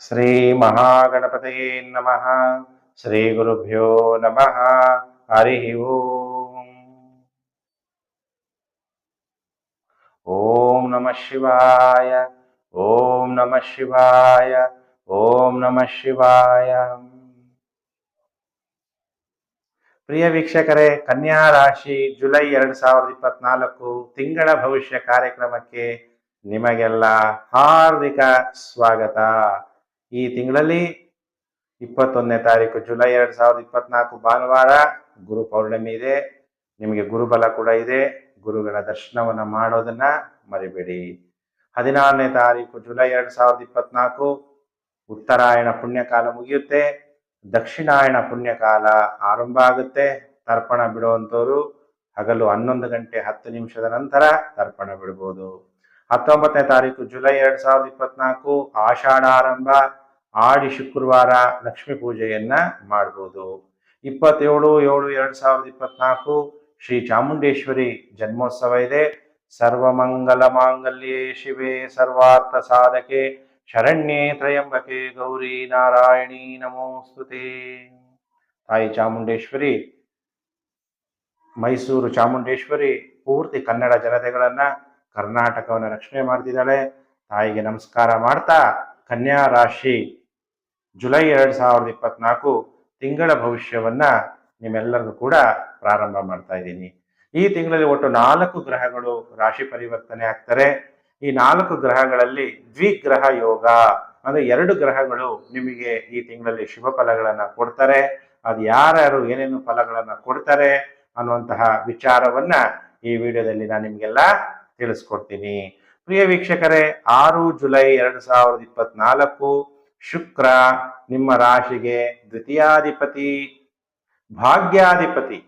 ಶ್ರೀ ಮಹಾಗಣಪತಯೇ ನಮಃ. ಶ್ರೀ ಗುರುಭ್ಯೋ ನಮಃ. ಹರಿ ಓಂ. ಓಂ ನಮಃ ಶಿವಾಯ. ಓಂ ನಮಃ ಶಿವಾಯ. ಓಂ ನಮಃ ಶಿವಾಯ. ಪ್ರಿಯ ವೀಕ್ಷಕರೇ, ಕನ್ಯಾ ರಾಶಿ ಜುಲೈ ಎರಡ್ ಸಾವಿರದ ಇಪ್ಪತ್ನಾಲ್ಕು ತಿಂಗಳ ಭವಿಷ್ಯ ಕಾರ್ಯಕ್ರಮಕ್ಕೆ ನಿಮಗೆಲ್ಲ ಹಾರ್ದಿಕ ಸ್ವಾಗತ. ಈ ತಿಂಗಳಲ್ಲಿ ಇಪ್ಪತ್ತೊಂದನೇ ತಾರೀಕು, ಜುಲೈ ಎರಡು ಸಾವಿರದ ಇಪ್ಪತ್ನಾಲ್ಕು ಭಾನುವಾರ ಗುರು ಪೌರ್ಣಮಿ ಇದೆ. ನಿಮಗೆ ಗುರುಬಲ ಕೂಡ ಇದೆ. ಗುರುಗಳ ದರ್ಶನವನ್ನ ಮಾಡೋದನ್ನ ಮರಿಬೇಡಿ. ಹದಿನಾರನೇ ತಾರೀಕು, ಜುಲೈ ಎರಡ್ ಸಾವಿರದ ಇಪ್ಪತ್ನಾಲ್ಕು, ಉತ್ತರಾಯಣ ಪುಣ್ಯಕಾಲ ಮುಗಿಯುತ್ತೆ. ದಕ್ಷಿಣಾಯಣ ಪುಣ್ಯಕಾಲ ಆರಂಭ ಆಗುತ್ತೆ. ತರ್ಪಣ ಬಿಡುವಂಥವ್ರು ಹಗಲು ಹನ್ನೊಂದು ಗಂಟೆ ಹತ್ತು ನಿಮಿಷದ ನಂತರ ತರ್ಪಣ ಬಿಡ್ಬೋದು. ಹತ್ತೊಂಬತ್ತನೇ ತಾರೀಕು, ಜುಲೈ ಎರಡು ಸಾವಿರದ ಇಪ್ಪತ್ನಾಲ್ಕು, ಆಷಾಢ ಆರಂಭ. ಆಡಿ ಶುಕ್ರವಾರ ಲಕ್ಷ್ಮಿ ಪೂಜೆಯನ್ನ ಮಾಡ್ಬೋದು. ಇಪ್ಪತ್ತೇಳು, ಏಳು, ಎರಡ್ ಸಾವಿರದ ಇಪ್ಪತ್ನಾಲ್ಕು ಶ್ರೀ ಚಾಮುಂಡೇಶ್ವರಿ ಜನ್ಮೋತ್ಸವ ಇದೆ. ಸರ್ವಮಂಗಲ ಮಾಂಗಲ್ಯೇ ಶಿವೆ, ಸರ್ವಾರ್ಥ ಸಾಧಕೆ, ಶರಣ್ಯೇ ತ್ರಯಂಬಕೆ, ಗೌರಿ ನಾರಾಯಣಿ ನಮೋಸ್ತುತೆ. ತಾಯಿ ಚಾಮುಂಡೇಶ್ವರಿ, ಮೈಸೂರು ಚಾಮುಂಡೇಶ್ವರಿ ಪೂರ್ತಿ ಕನ್ನಡ ಜನತೆಗಳನ್ನ ಕರ್ನಾಟಕವನ್ನು ರಕ್ಷಣೆ ಮಾಡ್ತಿದ್ದಾಳೆ. ತಾಯಿಗೆ ನಮಸ್ಕಾರ ಮಾಡ್ತಾ ಕನ್ಯಾ ರಾಶಿ, ಜುಲೈ ಎರಡ್ ಸಾವಿರದ ಇಪ್ಪತ್ನಾಲ್ಕು ತಿಂಗಳ ಭವಿಷ್ಯವನ್ನ ನಿಮ್ಮೆಲ್ಲರಿಗೂ ಕೂಡ ಪ್ರಾರಂಭ ಮಾಡ್ತಾ ಇದ್ದೀನಿ. ಈ ತಿಂಗಳಲ್ಲಿ ಒಟ್ಟು ನಾಲ್ಕು ಗ್ರಹಗಳು ರಾಶಿ ಪರಿವರ್ತನೆ ಆಗ್ತಾರೆ. ಈ ನಾಲ್ಕು ಗ್ರಹಗಳಲ್ಲಿ ದ್ವಿಗ್ರಹ ಯೋಗ, ಅಂದ್ರೆ ಎರಡು ಗ್ರಹಗಳು ನಿಮಗೆ ಈ ತಿಂಗಳಲ್ಲಿ ಶುಭ ಫಲಗಳನ್ನ ಕೊಡ್ತಾರೆ. ಅದು ಯಾರ್ಯಾರು ಏನೇನು ಫಲಗಳನ್ನ ಕೊಡ್ತಾರೆ ಅನ್ನುವಂತಹ ವಿಚಾರವನ್ನ ಈ ವಿಡಿಯೋದಲ್ಲಿ ನಾನು ನಿಮಗೆಲ್ಲ ತಿಳಿಸ್ಕೊಡ್ತೀನಿ. ಪ್ರಿಯ ವೀಕ್ಷಕರೇ, ಆರು ಜುಲೈ ಎರಡು ಸಾವಿರದ ಇಪ್ಪತ್ನಾಲ್ಕು ಶುಕ್ರ ನಿಮ್ಮ ರಾಶಿಗೆ ದ್ವಿತೀಯಾಧಿಪತಿ, ಭಾಗ್ಯಾಧಿಪತಿ,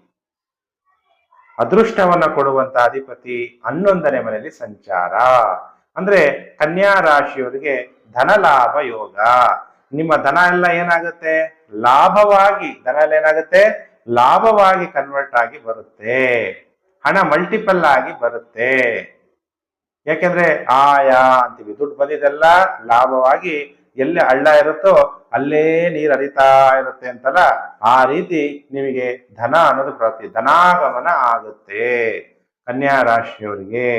ಅದೃಷ್ಟವನ್ನ ಕೊಡುವಂತ ಅಧಿಪತಿ ಹನ್ನೊಂದನೇ ಮನೆಯಲ್ಲಿ ಸಂಚಾರ. ಅಂದ್ರೆ ಕನ್ಯಾ ರಾಶಿಯವರಿಗೆ ಧನ ಲಾಭ ಯೋಗ. ನಿಮ್ಮ ಧನ ಎಲ್ಲ ಏನಾಗುತ್ತೆ? ಲಾಭವಾಗಿ, ಧನ ಎಲ್ಲ ಏನಾಗುತ್ತೆ? ಲಾಭವಾಗಿ ಕನ್ವರ್ಟ್ ಆಗಿ ಬರುತ್ತೆ. ಹಣ ಮಲ್ಟಿಪಲ್ ಆಗಿ ಬರುತ್ತೆ. ಯಾಕೆಂದ್ರೆ ಆಯಾ ಅಂತೀವಿ. ದುಡ್ಡು ಬಂದಿದೆಲ್ಲ ಲಾಭವಾಗಿ ಎಲ್ಲಿ ಹಳ್ಳ ಇರುತ್ತೋ ಅಲ್ಲೇ ನೀರು ಹರಿತಾ ಇರುತ್ತೆ ಅಂತಲ್ಲ, ಆ ರೀತಿ ನಿಮಗೆ ಧನ ಅನ್ನೋದು ಪ್ರತಿ, ಧನಾಗಮನ ಆಗುತ್ತೆ ಕನ್ಯಾ ರಾಶಿಯವರಿಗೆ.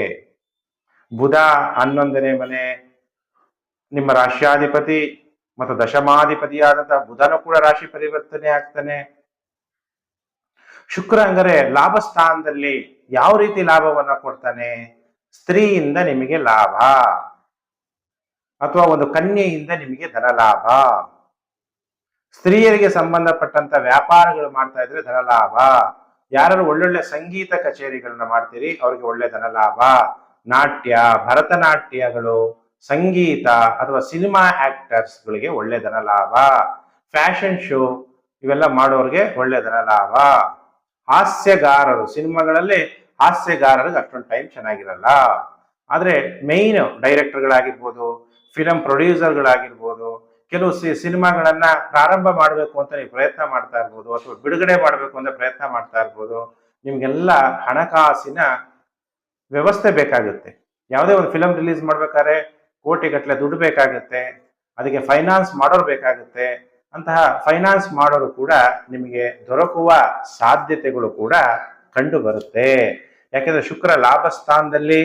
ಬುಧ ಹನ್ನೊಂದನೇ ಮನೆ, ನಿಮ್ಮ ರಾಶ್ಯಾಧಿಪತಿ ಮತ್ತು ದಶಮಾಧಿಪತಿಯಾದಂತಹ ಬುಧನು ಕೂಡ ರಾಶಿ ಪರಿವರ್ತನೆ ಆಗ್ತಾನೆ. ಶುಕ್ರ ಅಂದರೆ ಲಾಭ ಸ್ಥಾನದಲ್ಲಿ ಯಾವ ರೀತಿ ಲಾಭವನ್ನ ಕೊಡ್ತಾನೆ? ಸ್ತ್ರೀಯಿಂದ ನಿಮಗೆ ಲಾಭ. ಅಥವಾ ಒಂದು ಕನ್ಯೆಯಿಂದ ನಿಮಗೆ ಧನ ಲಾಭ ಸ್ತ್ರೀಯರಿಗೆ ಸಂಬಂಧಪಟ್ಟಂತ ವ್ಯಾಪಾರಗಳು ಮಾಡ್ತಾ ಇದ್ರೆ ಧನ ಲಾಭ ಯಾರು ಒಳ್ಳೊಳ್ಳೆ ಸಂಗೀತ ಕಚೇರಿಗಳನ್ನ ಮಾಡ್ತೀರಿ, ಅವ್ರಿಗೆ ಒಳ್ಳೆ ಧನ ಲಾಭ ನಾಟ್ಯ, ಭರತನಾಟ್ಯಗಳು, ಸಂಗೀತ ಅಥವಾ ಸಿನಿಮಾ ಆಕ್ಟರ್ಸ್ಗಳಿಗೆ ಒಳ್ಳೆ ಧನ ಲಾಭ ಫ್ಯಾಷನ್ ಶೋ ಇವೆಲ್ಲ ಮಾಡೋರಿಗೆ ಒಳ್ಳೆ ಧನ ಲಾಭ ಹಾಸ್ಯಗಾರರು ಸಿನಿಮಾಗಳಲ್ಲಿ ಹಾಸ್ಯಗಾರರಿಗೆ ಅಷ್ಟೊಂದು ಟೈಮ್ ಚೆನ್ನಾಗಿರಲ್ಲ. ಆದ್ರೆ ಮೇಯ್ನ್ ಡೈರೆಕ್ಟರ್ಗಳಾಗಿರ್ಬೋದು ಫಿಲಂ ಪ್ರೊಡ್ಯೂಸರ್ಗಳಾಗಿರ್ಬೋದು ಕೆಲವು ಸಿ, ಸಿನಿಮಾಗಳನ್ನ ಪ್ರಾರಂಭ ಮಾಡಬೇಕು ಅಂತ ನೀವು ಪ್ರಯತ್ನ ಮಾಡ್ತಾ ಇರ್ಬೋದು, ಅಥವಾ ಬಿಡುಗಡೆ ಮಾಡಬೇಕು ಅಂತ ಪ್ರಯತ್ನ ಮಾಡ್ತಾ ಇರ್ಬೋದು, ನಿಮ್ಗೆಲ್ಲ ಹಣಕಾಸಿನ ವ್ಯವಸ್ಥೆ ಬೇಕಾಗುತ್ತೆ. ಯಾವುದೇ ಒಂದು ಫಿಲಂ ರಿಲೀಸ್ ಮಾಡ್ಬೇಕಾದ್ರೆ ಕೋಟಿಗಟ್ಟಲೆ ದುಡ್ಡು ಬೇಕಾಗುತ್ತೆ, ಅದಕ್ಕೆ ಫೈನಾನ್ಸ್ ಮಾಡೋರು ಬೇಕಾಗುತ್ತೆ. ಅಂತಹ ಫೈನಾನ್ಸ್ ಮಾಡೋರು ಕೂಡ ನಿಮಗೆ ದೊರಕುವ ಸಾಧ್ಯತೆಗಳು ಕೂಡ ಕಂಡು ಬರುತ್ತೆ. ಯಾಕೆಂದ್ರೆ ಶುಕ್ರ ಲಾಭ ಸ್ಥಾನದಲ್ಲಿ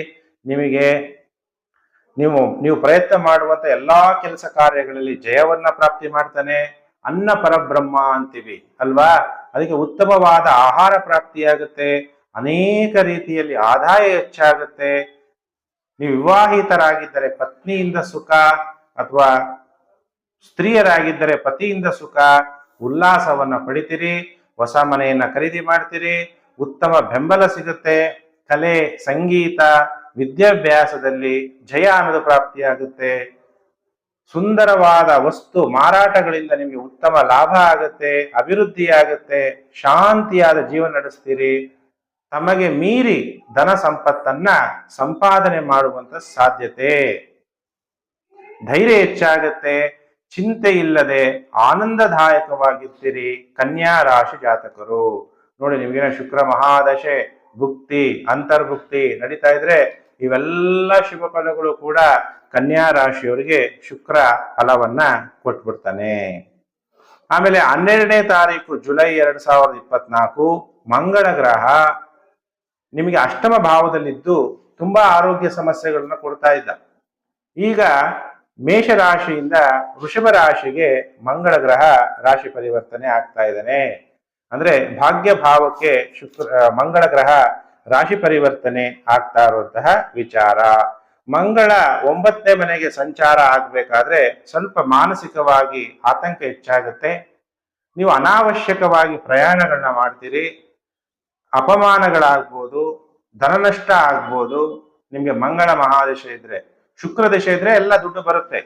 ನಿಮಗೆ ನೀವು ನೀವು ಪ್ರಯತ್ನ ಮಾಡುವಂಥ ಎಲ್ಲಾ ಕೆಲಸ ಕಾರ್ಯಗಳಲ್ಲಿ ಜಯವನ್ನ ಪ್ರಾಪ್ತಿ ಮಾಡ್ತಾನೆ. ಅನ್ನ ಪರಬ್ರಹ್ಮ ಅಂತೀವಿ, ಅಲ್ವಾ? ಅದಕ್ಕೆ ಉತ್ತಮವಾದ ಆಹಾರ ಪ್ರಾಪ್ತಿಯಾಗುತ್ತೆ. ಅನೇಕ ರೀತಿಯಲ್ಲಿ ಆದಾಯ ಹೆಚ್ಚಾಗುತ್ತೆ. ನೀವು ವಿವಾಹಿತರಾಗಿದ್ದರೆ ಪತ್ನಿಯಿಂದ ಸುಖ ಅಥವಾ ಸ್ತ್ರೀಯರಾಗಿದ್ದರೆ ಪತಿಯಿಂದ ಸುಖ. ಉಲ್ಲಾಸವನ್ನ ಪಡಿತೀರಿ, ಹೊಸ ಮನೆಯನ್ನ ಖರೀದಿ ಮಾಡ್ತೀರಿ. ಉತ್ತಮ ಬೆಂಬಲ ಸಿಗುತ್ತೆ. ಕಲೆ, ಸಂಗೀತ, ವಿದ್ಯಾಭ್ಯಾಸದಲ್ಲಿ ಜಯ ಅನ್ನೋದು ಪ್ರಾಪ್ತಿಯಾಗುತ್ತೆ. ಸುಂದರವಾದ ವಸ್ತು ಮಾರಾಟಗಳಿಂದ ನಿಮಗೆ ಉತ್ತಮ ಲಾಭ ಆಗುತ್ತೆ, ಅಭಿವೃದ್ಧಿ ಆಗುತ್ತೆ, ಶಾಂತಿಯಾದ ಜೀವನ ನಡೆಸ್ತೀರಿ. ತಮಗೆ ಮೀರಿ ಧನ ಸಂಪತ್ತನ್ನ ಸಂಪಾದನೆ ಮಾಡುವಂತ ಸಾಧ್ಯತೆ. ಧೈರ್ಯ ಹೆಚ್ಚಾಗುತ್ತೆ, ಚಿಂತೆ ಇಲ್ಲದೆ ಆನಂದದಾಯಕವಾಗಿರ್ತೀರಿ ಕನ್ಯಾ ರಾಶಿ ಜಾತಕರು. ನೋಡಿ ನಿಮ್ಗೇನೋ ಶುಕ್ರ ಮಹಾದಶೆ, ಭುಕ್ತಿ, ಅಂತರ್ಭುಕ್ತಿ ನಡೀತಾ ಇದ್ರೆ ಇವೆಲ್ಲ ಶುಭ ಫಲಗಳು ಕೂಡ ಕನ್ಯಾ ರಾಶಿಯವರಿಗೆ ಶುಕ್ರ ಫಲವನ್ನ ಕೊಟ್ಬಿಡ್ತಾನೆ. ಆಮೇಲೆ ಹನ್ನೆರಡನೇ ತಾರೀಕು ಜುಲೈ ಎರಡ್ ಸಾವಿರದ ಇಪ್ಪತ್ನಾಲ್ಕು ಮಂಗಳ ಗ್ರಹ ನಿಮಗೆ ಅಷ್ಟಮ ಭಾವದಲ್ಲಿದ್ದು ತುಂಬಾ ಆರೋಗ್ಯ ಸಮಸ್ಯೆಗಳನ್ನ ಕೊಡ್ತಾ ಇದ್ದ. ಈಗ ಮೇಷ ರಾಶಿಯಿಂದ ವೃಷಭ ರಾಶಿಗೆ ಮಂಗಳ ಗ್ರಹ ರಾಶಿ ಪರಿವರ್ತನೆ ಆಗ್ತಾ ಇದ್ದಾನೆ. ಅಂದ್ರೆ ಭಾಗ್ಯ ಭಾವಕ್ಕೆ ಶುಕ್ರ ಮಂಗಳ ಗ್ರಹ ರಾಶಿ ಪರಿವರ್ತನೆ ಆಗ್ತಾ ಇರುವಂತಹ ವಿಚಾರ. ಮಂಗಳ ಒಂಬತ್ತನೇ ಮನೆಗೆ ಸಂಚಾರ ಆಗ್ಬೇಕಾದ್ರೆ ಸ್ವಲ್ಪ ಮಾನಸಿಕವಾಗಿ ಆತಂಕ ಹೆಚ್ಚಾಗುತ್ತೆ. ನೀವು ಅನಾವಶ್ಯಕವಾಗಿ ಪ್ರಯಾಣಗಳನ್ನ ಮಾಡ್ತೀರಿ. ಅಪಮಾನಗಳಾಗ್ಬೋದು, ಧನನಷ್ಟ ಆಗ್ಬೋದು, ನಿಮ್ಗೆ ಮಂಗಳ ಮಹಾದಶ ಇದ್ರೆ, ಶುಕ್ರ ದಶೆ ಇದ್ರೆ ಎಲ್ಲ ದುಡ್ಡು ಬರುತ್ತೆ.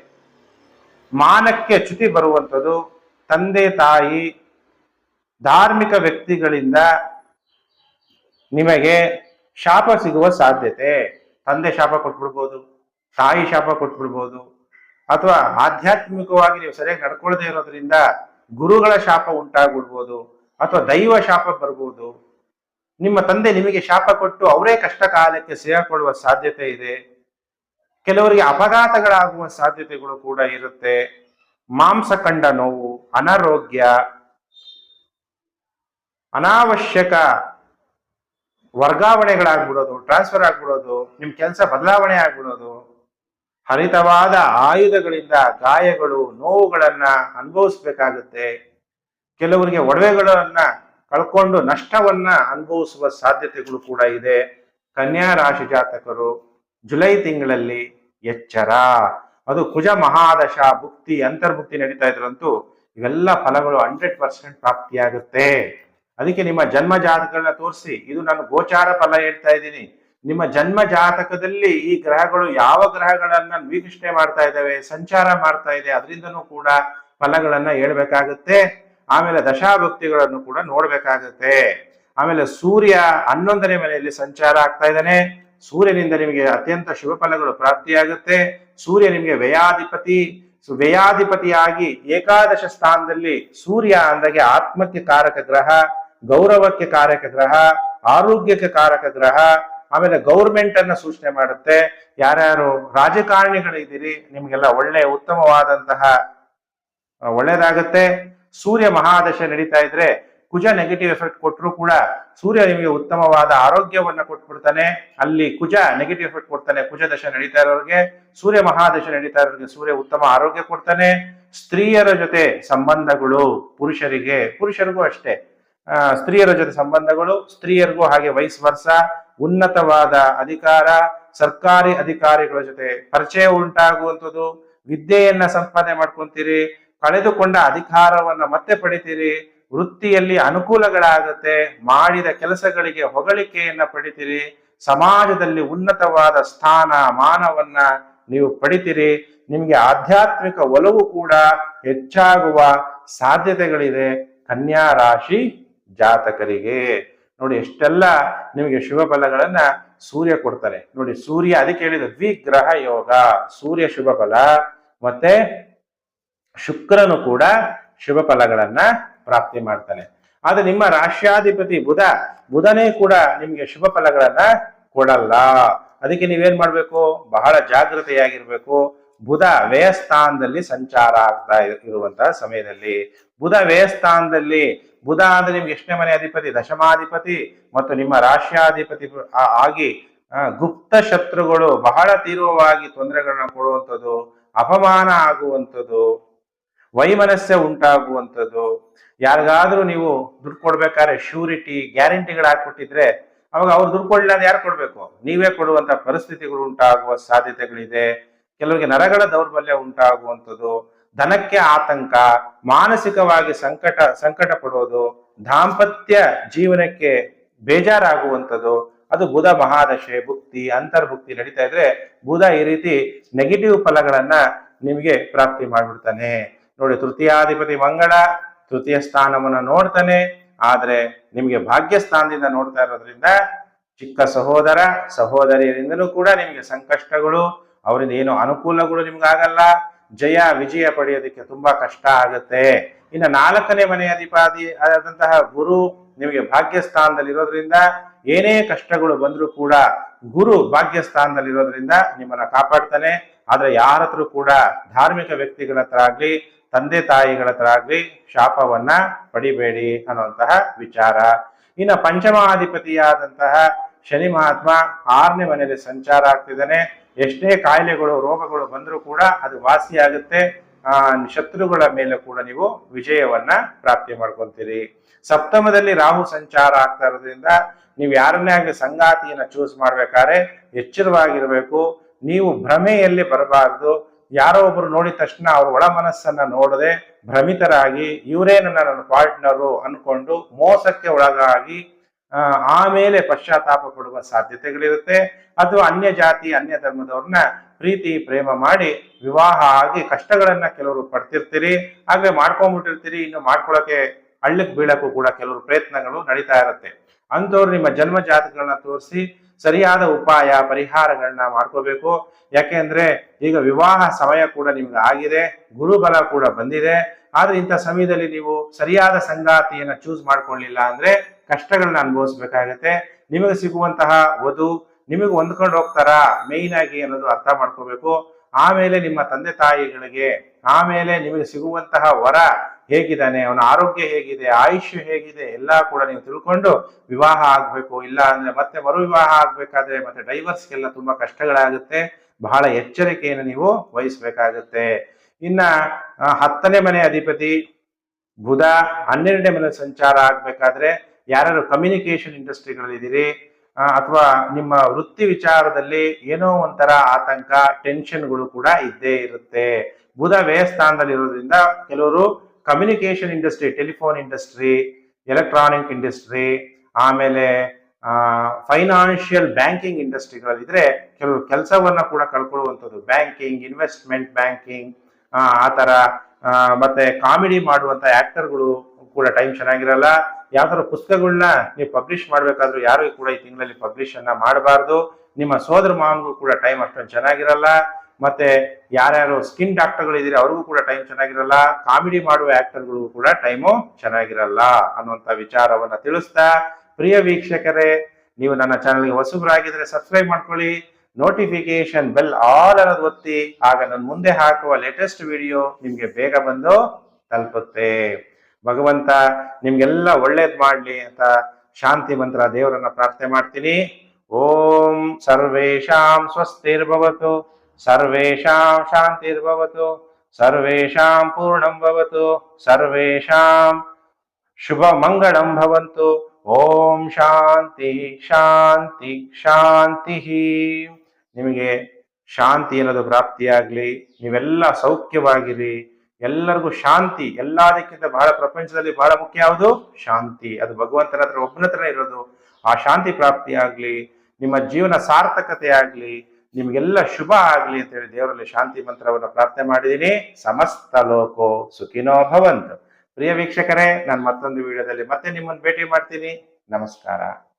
ಮಾನಕ್ಕೆ ಚ್ಯುತಿ ಬರುವಂಥದ್ದು, ತಂದೆ ತಾಯಿ ಧಾರ್ಮಿಕ ವ್ಯಕ್ತಿಗಳಿಂದ ನಿಮಗೆ ಶಾಪ ಸಿಗುವ ಸಾಧ್ಯತೆ. ತಂದೆ ಶಾಪ ಕೊಟ್ಬಿಡ್ಬೋದು, ತಾಯಿ ಶಾಪ ಕೊಟ್ಬಿಡ್ಬೋದು, ಅಥವಾ ಆಧ್ಯಾತ್ಮಿಕವಾಗಿ ನೀವು ಸರಿಯಾಗಿ ನಡ್ಕೊಳ್ಳದೆ ಇರೋದ್ರಿಂದ ಗುರುಗಳ ಶಾಪ ಉಂಟಾಗ್ಬಿಡ್ಬೋದು, ಅಥವಾ ದೈವ ಶಾಪ ಬರ್ಬೋದು. ನಿಮ್ಮ ತಂದೆ ನಿಮಗೆ ಶಾಪ ಕೊಟ್ಟು ಅವರೇ ಕಷ್ಟ ಕಾಲಕ್ಕೆ ಸೇರಿಕೊಳ್ಳುವ ಸಾಧ್ಯತೆ ಇದೆ. ಕೆಲವರಿಗೆ ಅಪಘಾತಗಳಾಗುವ ಸಾಧ್ಯತೆಗಳು ಕೂಡ ಇರುತ್ತೆ. ಮಾಂಸಖಂಡ ನೋವು, ಅನಾರೋಗ್ಯ ಅನಾವಶ್ಯಕ ವರ್ಗಾವಣೆಗಳಾಗ್ಬಿಡೋದು ಟ್ರಾನ್ಸ್ಫರ್ ಆಗ್ಬಿಡೋದು ನಿಮ್ಮ ಕೆಲಸ ಬದಲಾವಣೆ ಆಗ್ಬಿಡೋದು, ಹರಿತವಾದ ಆಯುಧಗಳಿಂದ ಗಾಯಗಳು, ನೋವುಗಳನ್ನ ಅನುಭವಿಸ್ಬೇಕಾಗುತ್ತೆ. ಕೆಲವರಿಗೆ ಒಡವೆಗಳನ್ನ ಕಳ್ಕೊಂಡು ನಷ್ಟವನ್ನ ಅನುಭವಿಸುವ ಸಾಧ್ಯತೆಗಳು ಕೂಡ ಇದೆ. ಕನ್ಯಾ ರಾಶಿ ಜಾತಕರು, ಜುಲೈ ತಿಂಗಳಲ್ಲಿ ಎಚ್ಚರ. ಅದು ಕುಜ ಮಹಾದಶ, ಭುಕ್ತಿ, ಅಂತರ್ಭುಕ್ತಿ ನಡೀತಾ ಇದ್ರಂತೂ ಇವೆಲ್ಲ ಫಲಗಳು ಹಂಡ್ರೆಡ್ ಪರ್ಸೆಂಟ್ ಪ್ರಾಪ್ತಿಯಾಗುತ್ತೆ. ಅದಕ್ಕೆ ನಿಮ್ಮ ಜನ್ಮ ಜಾತಕಗಳನ್ನ ತೋರಿಸಿ. ಇದು ನಾನು ಗೋಚಾರ ಫಲ ಹೇಳ್ತಾ ಇದ್ದೀನಿ. ನಿಮ್ಮ ಜನ್ಮ ಜಾತಕದಲ್ಲಿ ಈ ಗ್ರಹಗಳು ಯಾವ ಗ್ರಹಗಳನ್ನ ವೀಕ್ಷಣೆ ಮಾಡ್ತಾ ಇದ್ದಾವೆ, ಸಂಚಾರ ಮಾಡ್ತಾ ಇದೆ, ಅದರಿಂದನೂ ಕೂಡ ಫಲಗಳನ್ನ ಹೇಳ್ಬೇಕಾಗುತ್ತೆ. ಆಮೇಲೆ ದಶಾಭಕ್ತಿಗಳನ್ನು ಕೂಡ ನೋಡ್ಬೇಕಾಗುತ್ತೆ. ಆಮೇಲೆ ಸೂರ್ಯ ಹನ್ನೊಂದನೇ ಮನೆಯಲ್ಲಿ ಸಂಚಾರ ಆಗ್ತಾ ಇದ್ದಾನೆ. ಸೂರ್ಯನಿಂದ ನಿಮಗೆ ಅತ್ಯಂತ ಶುಭ ಫಲಗಳು ಪ್ರಾಪ್ತಿಯಾಗುತ್ತೆ. ಸೂರ್ಯ ನಿಮಗೆ ವ್ಯಯಾಧಿಪತಿ ವ್ಯಯಾಧಿಪತಿಯಾಗಿ ಏಕಾದಶ ಸ್ಥಾನದಲ್ಲಿ ಸೂರ್ಯ ಅಂದಾಗೆ ಆತ್ಮಕ್ಕೆ ಕಾರಕ ಗ್ರಹ. ಗೌರವಕ್ಕೆ ಕಾರಕ ಗ್ರಹ, ಆರೋಗ್ಯಕ್ಕೆ ಕಾರಕ ಗ್ರಹ, ಆಮೇಲೆ ಗೌರ್ಮೆಂಟ್ ಅನ್ನ ಸೂಚನೆ ಮಾಡುತ್ತೆ. ಯಾರ್ಯಾರು ರಾಜಕಾರಣಿಗಳಿದ್ದೀರಿ, ನಿಮ್ಗೆಲ್ಲ ಒಳ್ಳೆ ಉತ್ತಮವಾದಂತಹ ಒಳ್ಳೇದಾಗುತ್ತೆ. ಸೂರ್ಯ ಮಹಾದಶ ನಡೀತಾ ಇದ್ರೆ ಕುಜ ನೆಗೆಟಿವ್ ಎಫೆಕ್ಟ್ ಕೊಟ್ಟರು ಕೂಡ ಸೂರ್ಯ ನಿಮಗೆ ಉತ್ತಮವಾದ ಆರೋಗ್ಯವನ್ನ ಕೊಟ್ಬಿಡ್ತಾನೆ. ಅಲ್ಲಿ ಕುಜ ನೆಗೆಟಿವ್ ಎಫೆಕ್ಟ್ ಕೊಡ್ತಾನೆ. ಕುಜ ದಶೆ ನಡೀತಾ ಇರೋರಿಗೆ, ಸೂರ್ಯ ಮಹಾದಶ ನಡೀತಾ ಇರೋರಿಗೆ ಸೂರ್ಯ ಉತ್ತಮ ಆರೋಗ್ಯ ಕೊಡ್ತಾನೆ. ಸ್ತ್ರೀಯರ ಜೊತೆ ಸಂಬಂಧಗಳು ಪುರುಷರಿಗೆ, ಪುರುಷರಿಗೂ ಅಷ್ಟೇ. ಸ್ತ್ರೀಯರ ಜೊತೆ ಸಂಬಂಧಗಳು, ಸ್ತ್ರೀಯರಿಗೂ ಹಾಗೆ ವಯಸ್ ವರ್ಷ ಉನ್ನತವಾದ ಅಧಿಕಾರ, ಸರ್ಕಾರಿ ಅಧಿಕಾರಿಗಳ ಜೊತೆ ಪರಿಚಯ ಉಂಟಾಗುವಂಥದ್ದು. ವಿದ್ಯೆಯನ್ನ ಸಂಪಾದನೆ ಮಾಡ್ಕೊಂತೀರಿ, ಕಳೆದುಕೊಂಡ ಅಧಿಕಾರವನ್ನ ಮತ್ತೆ ಪಡಿತೀರಿ, ವೃತ್ತಿಯಲ್ಲಿ ಅನುಕೂಲಗಳಾಗುತ್ತೆ, ಮಾಡಿದ ಕೆಲಸಗಳಿಗೆ ಹೊಗಳಿಕೆಯನ್ನ ಪಡಿತೀರಿ, ಸಮಾಜದಲ್ಲಿ ಉನ್ನತವಾದ ಸ್ಥಾನ, ಮಾನವನ್ನ ನೀವು ಪಡಿತೀರಿ, ನಿಮಗೆ ಆಧ್ಯಾತ್ಮಿಕ ಒಲವು ಕೂಡ ಹೆಚ್ಚಾಗುವ ಸಾಧ್ಯತೆಗಳಿದೆ. ಕನ್ಯಾ ರಾಶಿ ಜಾತಕರಿಗೆ ನೋಡಿ ಎಷ್ಟೆಲ್ಲ ನಿಮಗೆ ಶುಭ ಫಲಗಳನ್ನ ಸೂರ್ಯ ಕೊಡ್ತಾರೆ. ನೋಡಿ ಸೂರ್ಯ ಅದಕ್ಕೆ ಹೇಳಿದ ದ್ವಿಗ್ರಹ ಯೋಗ. ಸೂರ್ಯ ಶುಭ ಫಲ ಮತ್ತೆ ಶುಕ್ರನು ಕೂಡ ಶುಭ ಫಲಗಳನ್ನ ಪ್ರಾಪ್ತಿ ಮಾಡ್ತಾನೆ. ಆದ್ರೆ ನಿಮ್ಮ ರಾಷ್ಟ್ರಾಧಿಪತಿ ಬುಧ, ಬುಧನೇ ಕೂಡ ನಿಮ್ಗೆ ಶುಭ ಫಲಗಳನ್ನ ಕೊಡಲ್ಲ. ಅದಕ್ಕೆ ನೀವೇನ್ ಮಾಡ್ಬೇಕು? ಬಹಳ ಜಾಗೃತೆಯಾಗಿರ್ಬೇಕು ಬುಧ ವ್ಯಯಸ್ಥಾನದಲ್ಲಿ ಸಂಚಾರ ಆಗ್ತಾ ಇರುವಂತಹ ಸಮಯದಲ್ಲಿ. ಬುಧ ವ್ಯಯಸ್ಥಾನದಲ್ಲಿ ಬುಧ ಅಂದ್ರೆ ನಿಮ್ಗೆ ಎಷ್ಟನೇ ಮನೆ ಅಧಿಪತಿ, ದಶಮಾಧಿಪತಿ ಮತ್ತು ನಿಮ್ಮ ರಾಶ್ಯಾಧಿಪತಿ ಆಗಿ ಗುಪ್ತ ಶತ್ರುಗಳು ಬಹಳ ತೀವ್ರವಾಗಿ ತೊಂದರೆಗಳನ್ನ ಕೊಡುವಂಥದ್ದು, ಅಪಮಾನ ಆಗುವಂಥದ್ದು, ವೈಮನಸ್ಯ ಉಂಟಾಗುವಂಥದ್ದು. ಯಾರಿಗಾದ್ರೂ ನೀವು ದುಡ್ಡು ಕೊಡ್ಬೇಕಾದ್ರೆ ಶ್ಯೂರಿಟಿ ಗ್ಯಾರಂಟಿಗಳು ಹಾಕ್ಬಿಟ್ಟಿದ್ರೆ ಅವಾಗ ಅವ್ರು ದುಡ್ಡು ಕೊಡ್ಲಿಲ್ಲ ಯಾರು ಕೊಡ್ಬೇಕು? ನೀವೇ ಕೊಡುವಂತ ಪರಿಸ್ಥಿತಿಗಳು ಉಂಟಾಗುವ ಸಾಧ್ಯತೆಗಳಿದೆ. ಕೆಲವರಿಗೆ ನರಗಳ ದೌರ್ಬಲ್ಯ ಉಂಟಾಗುವಂಥದ್ದು. ಧನಕ್ಕೆ ಆತಂಕ, ಮಾನಸಿಕವಾಗಿ ಸಂಕಟ ಸಂಕಟ ಪಡೋದು ದಾಂಪತ್ಯ ಜೀವನಕ್ಕೆ ಬೇಜಾರಾಗುವಂಥದ್ದು. ಅದು ಬುಧ ಮಹಾದಶೆ, ಭುಕ್ತಿ, ಅಂತರ್ಭುಕ್ತಿ ನಡೀತಾ ಇದ್ರೆ ಬುಧ ಈ ರೀತಿ ನೆಗೆಟಿವ್ ಫಲಗಳನ್ನ ನಿಮಗೆ ಪ್ರಾಪ್ತಿ ಮಾಡ್ಬಿಡ್ತಾನೆ. ನೋಡಿ, ತೃತೀಯಾಧಿಪತಿ ಮಂಗಳ ತೃತೀಯ ಸ್ಥಾನವನ್ನ ನೋಡ್ತಾನೆ. ಆದ್ರೆ ನಿಮಗೆ ಭಾಗ್ಯ ಸ್ಥಾನದಿಂದ ನೋಡ್ತಾ ಇರೋದ್ರಿಂದ ಚಿಕ್ಕ ಸಹೋದರ, ಸಹೋದರಿಯರಿಂದಲೂ ಕೂಡ ನಿಮಗೆ ಸಂಕಷ್ಟಗಳು, ಅವರಿಂದ ಏನು ಅನುಕೂಲಗಳು ನಿಮ್ಗೆ ಆಗಲ್ಲ ಜಯ ವಿಜಯ ಪಡೆಯೋದಕ್ಕೆ ತುಂಬಾ ಕಷ್ಟ ಆಗುತ್ತೆ. ಇನ್ನು ನಾಲ್ಕನೇ ಮನೆ ಅಧಿಪಾದಿ ಆದಂತಹ ಗುರು ನಿಮಗೆ ಭಾಗ್ಯ ಸ್ಥಾನದಲ್ಲಿ ಇರೋದ್ರಿಂದ ಏನೇ ಕಷ್ಟಗಳು ಬಂದರೂ ಕೂಡ ಗುರು ಭಾಗ್ಯಸ್ಥಾನದಲ್ಲಿರೋದ್ರಿಂದ ನಿಮ್ಮನ್ನ ಕಾಪಾಡ್ತಾನೆ. ಆದ್ರೆ ಯಾರ ಹತ್ರ ಕೂಡ ಧಾರ್ಮಿಕ ವ್ಯಕ್ತಿಗಳ ಹತ್ರ ಆಗ್ಲಿ, ತಂದೆ ತಾಯಿಗಳ ಹತ್ರ ಆಗ್ಲಿ ಶಾಪವನ್ನ ಪಡಿಬೇಡಿ ಅನ್ನುವಂತಹ ವಿಚಾರ. ಇನ್ನು ಪಂಚಮಾಧಿಪತಿಯಾದಂತಹ ಶನಿ ಮಹಾತ್ಮ ಆರನೇ ಮನೆಯಲ್ಲಿ ಸಂಚಾರ ಆಗ್ತಿದ್ದಾನೆ. ಎಷ್ಟೇ ಕಾಯಿಲೆಗಳು, ರೋಗಗಳು ಬಂದರೂ ಕೂಡ ಅದು ವಾಸಿಯಾಗುತ್ತೆ ಆ, ಶತ್ರುಗಳ ಮೇಲೆ ಕೂಡ ನೀವು ವಿಜಯವನ್ನ ಪ್ರಾಪ್ತಿ ಮಾಡ್ಕೊಂತೀರಿ. ಸಪ್ತಮದಲ್ಲಿ ರಾಹು ಸಂಚಾರ ಆಗ್ತಾ ಇರೋದ್ರಿಂದ ನೀವು ಯಾರನ್ನೇ ಆಗಿ ಸಂಗಾತಿಯನ್ನ ಚೂಸ್ ಮಾಡ್ಬೇಕಾದ್ರೆ ಎಚ್ಚರವಾಗಿರ್ಬೇಕು. ನೀವು ಭ್ರಮೆಯಲ್ಲಿ ಬರಬಾರದು. ಯಾರೋ ಒಬ್ರು ನೋಡಿದ ತಕ್ಷಣ ಅವ್ರ ಒಳ ಮನಸ್ಸನ್ನ ನೋಡದೆ ಭ್ರಮಿತರಾಗಿ, ಇವರೇ ನನ್ನ ನನ್ನ ಪಾರ್ಟ್ನರು ಅನ್ಕೊಂಡು ಮೋಸಕ್ಕೆ ಒಳಗಾಗಿ ಆಮೇಲೆ ಪಶ್ಚಾತ್ತಾಪ ಪಡುವ ಸಾಧ್ಯತೆಗಳಿರುತ್ತೆ. ಅಥವಾ ಅನ್ಯ ಜಾತಿ, ಅನ್ಯ ಧರ್ಮದವ್ರನ್ನ ಪ್ರೀತಿ, ಪ್ರೇಮ ಮಾಡಿ ವಿವಾಹ ಆಗಿ ಕಷ್ಟಗಳನ್ನ ಕೆಲವರು ಪಡ್ತಿರ್ತೀರಿ. ಹಾಗೆ ಮಾಡ್ಕೊಂಡ್ಬಿಟ್ಟಿರ್ತೀರಿ ಇನ್ನು ಮಾಡ್ಕೊಳಕ್ಕೆ ಹಳ್ಳಕ್ ಬೀಳಕ್ಕೂ ಕೂಡ ಕೆಲವರು ಪ್ರಯತ್ನಗಳು ನಡೀತಾ ಇರುತ್ತೆ. ಅಂಥವ್ರು ನಿಮ್ಮ ಜನ್ಮ ಜಾತಕಗಳನ್ನ ತೋರಿಸಿ ಸರಿಯಾದ ಉಪಾಯ ಪರಿಹಾರಗಳನ್ನ ಮಾಡ್ಕೋಬೇಕು. ಯಾಕೆಂದ್ರೆ ಈಗ ವಿವಾಹ ಸಮಯ ಕೂಡ ನಿಮ್ಗೆ ಆಗಿದೆ. ಗುರುಬಲ ಕೂಡ ಬಂದಿದೆ. ಆದ್ರೆ ಇಂಥ ಸಮಯದಲ್ಲಿ ನೀವು ಸರಿಯಾದ ಸಂಗಾತಿಯನ್ನ ಚೂಸ್ ಮಾಡ್ಕೊಳ್ಳಿಲ್ಲ ಅಂದ್ರೆ ಕಷ್ಟಗಳನ್ನ ಅನುಭವಿಸ್ಬೇಕಾಗತ್ತೆ. ನಿಮಗೆ ಸಿಗುವಂತಹ ವಧು, ನಿಮಗೆ ಹೊಂದ್ಕೊಂಡು ಹೋಗ್ತಾರಾ? ಮೇಯ್ನ್ ಆಗಿ ಅನ್ನೋದು ಅರ್ಥ ಮಾಡ್ಕೋಬೇಕು. ಆಮೇಲೆ ನಿಮ್ಮ ತಂದೆ ತಾಯಿಗಳಿಗೆ, ಆಮೇಲೆ ನಿಮಗೆ ಸಿಗುವಂತಹ ವರ ಹೇಗಿದ್ದಾನೆ? ಅವನ ಆರೋಗ್ಯ ಹೇಗಿದೆ? ಆಯುಷ್ಯ ಹೇಗಿದೆ? ಎಲ್ಲ ಕೂಡ ನೀವು ತಿಳ್ಕೊಂಡು ವಿವಾಹ ಆಗ್ಬೇಕು. ಇಲ್ಲ ಅಂದ್ರೆ ಮತ್ತೆ ಮರು ವಿವಾಹ ಆಗ್ಬೇಕಾದ್ರೆ ಮತ್ತೆ ಡೈವರ್ಸ್ಗೆಲ್ಲ ತುಂಬಾ ಕಷ್ಟಗಳಾಗುತ್ತೆ. ಬಹಳ ಎಚ್ಚರಿಕೆಯನ್ನು ನೀವು ವಹಿಸ್ಬೇಕಾಗುತ್ತೆ. ಇನ್ನ ಹತ್ತನೇ ಮನೆ ಅಧಿಪತಿ ಬುಧ ಹನ್ನೆರಡನೇ ಮನೆ ಸಂಚಾರ ಆಗ್ಬೇಕಾದ್ರೆ ಯಾರು ಕಮ್ಯುನಿಕೇಶನ್ ಇಂಡಸ್ಟ್ರಿಗಳಿದ್ದೀರಿ ಅಥವಾ ನಿಮ್ಮ ವೃತ್ತಿ ವಿಚಾರದಲ್ಲಿ ಏನೋ ಒಂಥರ ಆತಂಕ ಟೆನ್ಷನ್ಗಳು ಕೂಡ ಇದ್ದೇ ಇರುತ್ತೆ. ಬುಧ ವ್ಯಯಸ್ಥಾನದಲ್ಲಿ ಇರೋದ್ರಿಂದ ಕೆಲವರು communication industry telephone industry electronic industry ಆಮೇಲೆ ಫೈನಾನ್ಷಿಯಲ್ ಬ್ಯಾಂಕಿಂಗ್ ಇಂಡಸ್ಟ್ರಿಗಳಲ್ಲಿದ್ರೆ ಕೆಲವರು ಕೆಲಸವನ್ನ ಕೂಡ ಕಳ್ಕೊಳ್ಳುವಂಥದ್ದು. ಬ್ಯಾಂಕಿಂಗ್ ಇನ್ವೆಸ್ಟ್ಮೆಂಟ್ ಬ್ಯಾಂಕಿಂಗ್ ಆ ಥರ ಮತ್ತೆ ಕಾಮಿಡಿ ಮಾಡುವಂಥ ಆ್ಯಕ್ಟರ್ಗಳು ಕೂಡ ಟೈಮ್ ಚೆನ್ನಾಗಿರಲ್ಲ. ಯಾವ್ದಾದ್ರು ಪುಸ್ತಕಗಳನ್ನ ನೀವು ಪಬ್ಲಿಷ್ ಮಾಡ್ಬೇಕಾದ್ರೂ ಯಾರಿಗೂ ಕೂಡ ಈ ತಿಂಗಳಲ್ಲಿ ಪಬ್ಲಿಷ್ ಅನ್ನ ಮಾಡಬಾರ್ದು. ನಿಮ್ಮ ಸೋದರ ಮಾವನಿಗೂ ಕೂಡ ಟೈಮ್ ಅಷ್ಟೊಂದು ಚೆನ್ನಾಗಿರಲ್ಲ. ಮತ್ತೆ ಯಾರ್ಯಾರು ಸ್ಕಿನ್ ಡಾಕ್ಟರ್ಗಳಿದ್ದೀರಿ ಅವ್ರಿಗೂ ಕೂಡ ಟೈಮ್ ಚೆನ್ನಾಗಿರಲ್ಲ. ಕಾಮಿಡಿ ಮಾಡುವ ಆಕ್ಟರ್ಗಳಿಗೂ ಕೂಡ ಟೈಮು ಚೆನ್ನಾಗಿರಲ್ಲ ಅನ್ನುವಂತ ವಿಚಾರವನ್ನ ತಿಳಿಸ್ತಾ. ಪ್ರಿಯ ವೀಕ್ಷಕರೇ, ನೀವು ನನ್ನ ಚಾನಲ್ಗೆ ಹೊಸಬರಾಗಿದ್ರೆ ಸಬ್ಸ್ಕ್ರೈಬ್ ಮಾಡ್ಕೊಳ್ಳಿ. ನೋಟಿಫಿಕೇಶನ್ ಬೆಲ್ ಆಲ್ ಅನ್ನೋದು ಒತ್ತಿ. ಆಗ ನಾನು ಮುಂದೆ ಹಾಕುವ ಲೇಟೆಸ್ಟ್ ವಿಡಿಯೋ ನಿಮ್ಗೆ ಬೇಗ ಬಂದು ತಲುಪುತ್ತೆ. ಭಗವಂತ, ನಿಮ್ಗೆಲ್ಲ ಒಳ್ಳೇದ್ ಮಾಡ್ಲಿ ಅಂತ ಶಾಂತಿ ಮಂತ್ರ ದೇವರನ್ನ ಪ್ರಾರ್ಥನೆ ಮಾಡ್ತೀನಿ. ಓಂ ಸರ್ವೇಶಾಂ ಸ್ವಸ್ತಿರ್ಭವತು ಸರ್ವೇಶಾಂ ಶಾಂತಿರ್ಭವತು ಸರ್ವೇಶಾಂ ಪೂರ್ಣಂ ಭವತು ಸರ್ವೇಶಾಂ ಶುಭ ಮಂಗಳಂ ಭವಂತು. ಓಂ ಶಾಂತಿ ಶಾಂತಿ ಶಾಂತಿ. ನಿಮಗೆ ಶಾಂತಿ ಅನ್ನೋದು ಪ್ರಾಪ್ತಿಯಾಗ್ಲಿ, ನೀವೆಲ್ಲ ಸೌಖ್ಯವಾಗಿರಿ. ಎಲ್ಲರಿಗೂ ಶಾಂತಿ, ಎಲ್ಲದಕ್ಕಿಂತ ಬಹಳ ಪ್ರಪಂಚದಲ್ಲಿ ಬಹಳ ಮುಖ್ಯ ಯಾವುದು? ಶಾಂತಿ. ಅದು ಭಗವಂತನ ಹತ್ರ, ಒಬ್ಬನ ಹತ್ರ ಇರೋದು. ಆ ಶಾಂತಿ ಪ್ರಾಪ್ತಿ ಆಗ್ಲಿ, ನಿಮ್ಮ ಜೀವನ ಸಾರ್ಥಕತೆ ಆಗ್ಲಿ, ನಿಮ್ಗೆಲ್ಲ ಶುಭ ಆಗ್ಲಿ ಅಂತ ಹೇಳಿ ದೇವರಲ್ಲಿ ಶಾಂತಿ ಮಂತ್ರವನ್ನು ಪ್ರಾರ್ಥನೆ ಮಾಡಿದ್ದೀನಿ. ಸಮಸ್ತ ಲೋಕೋ ಸುಖಿನೋ ಭವಂತು. ಪ್ರಿಯ ವೀಕ್ಷಕರೇ, ನಾನು ಮತ್ತೊಂದು ವಿಡಿಯೋದಲ್ಲಿ ಮತ್ತೆ ನಿಮ್ಮನ್ನು ಭೇಟಿ ಮಾಡ್ತೀನಿ. ನಮಸ್ಕಾರ.